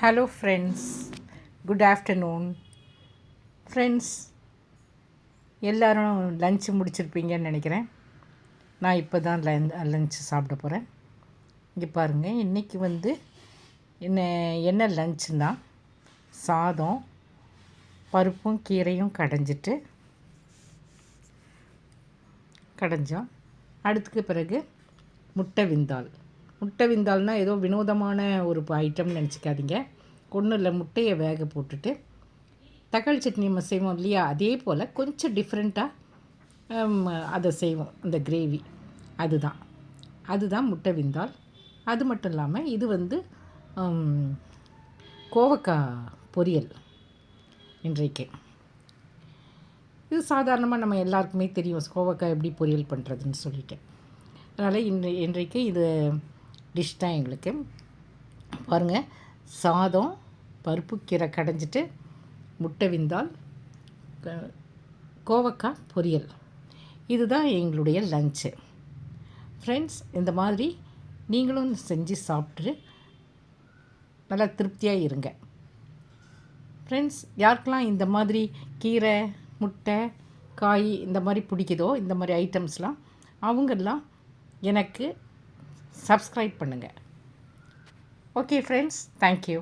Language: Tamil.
Hello friends good afternoon friends எல்லோரும் லஞ்சு முடிச்சிருப்பீங்கன்னு நினைக்கிறேன். நான் இப்போ தான் லஞ்ச் லஞ்சு சாப்பிட போகிறேன் இங்கே பாருங்கள் இன்றைக்கி வந்து என்ன என்ன லஞ்சுன்னா சாதம் பருப்பும் கீரையும் கடைஞ்சிட்டு கடைஞ்சோம். அடுத்துக்கு பிறகு முட்டை விந்தால். முட்டை விந்தால்னால் ஏதோ வினோதமான ஒரு ஐட்டம்னு நினச்சிக்காதீங்க. ஒன்றும் இல்லை முட்டையை வேக போட்டுட்டு தக்காளி சட்னி நம்ம செய்வோம் இல்லையா? அதே போல் கொஞ்சம் டிஃப்ரெண்ட்டாக அதை செய்வோம். அந்த கிரேவி அதுதான். அதுதான் முட்டை விந்தால். அது மட்டும் இல்லாமல் இது வந்து கோவக்காய் பொரியல் இன்றைக்கு. இது சாதாரணமாக நம்ம எல்லாருக்குமே தெரியும் கோவக்காய் எப்படி பொரியல் பண்ணுறதுன்னு சொல்லிட்டு. அதனால் இன்று இன்றைக்கு இது டிஷ் தான் எங்களுக்கு. பாருங்கள் சாதம் பருப்பு கீரை கடைஞ்சிட்டு முட்டை விந்தால் கோவக்காய் பொரியல். இதுதான் எங்களுடைய லஞ்சு ஃப்ரெண்ட்ஸ் இந்த மாதிரி நீங்களும் செஞ்சு சாப்பிட்டு நல்லா திருப்தியாக இருங்க. ஃப்ரெண்ட்ஸ் யாருக்கெல்லாம் இந்த மாதிரி கீரை முட்டை காய் இந்த மாதிரி பிடிக்குதோ இந்த மாதிரி ஐட்டம்ஸ்லாம் அவங்கெல்லாம் எனக்கு சப்ஸ்கிரைப் பண்ணுங்கள் ஓகே ஃப்ரெண்ட்ஸ் தேங்க்யூ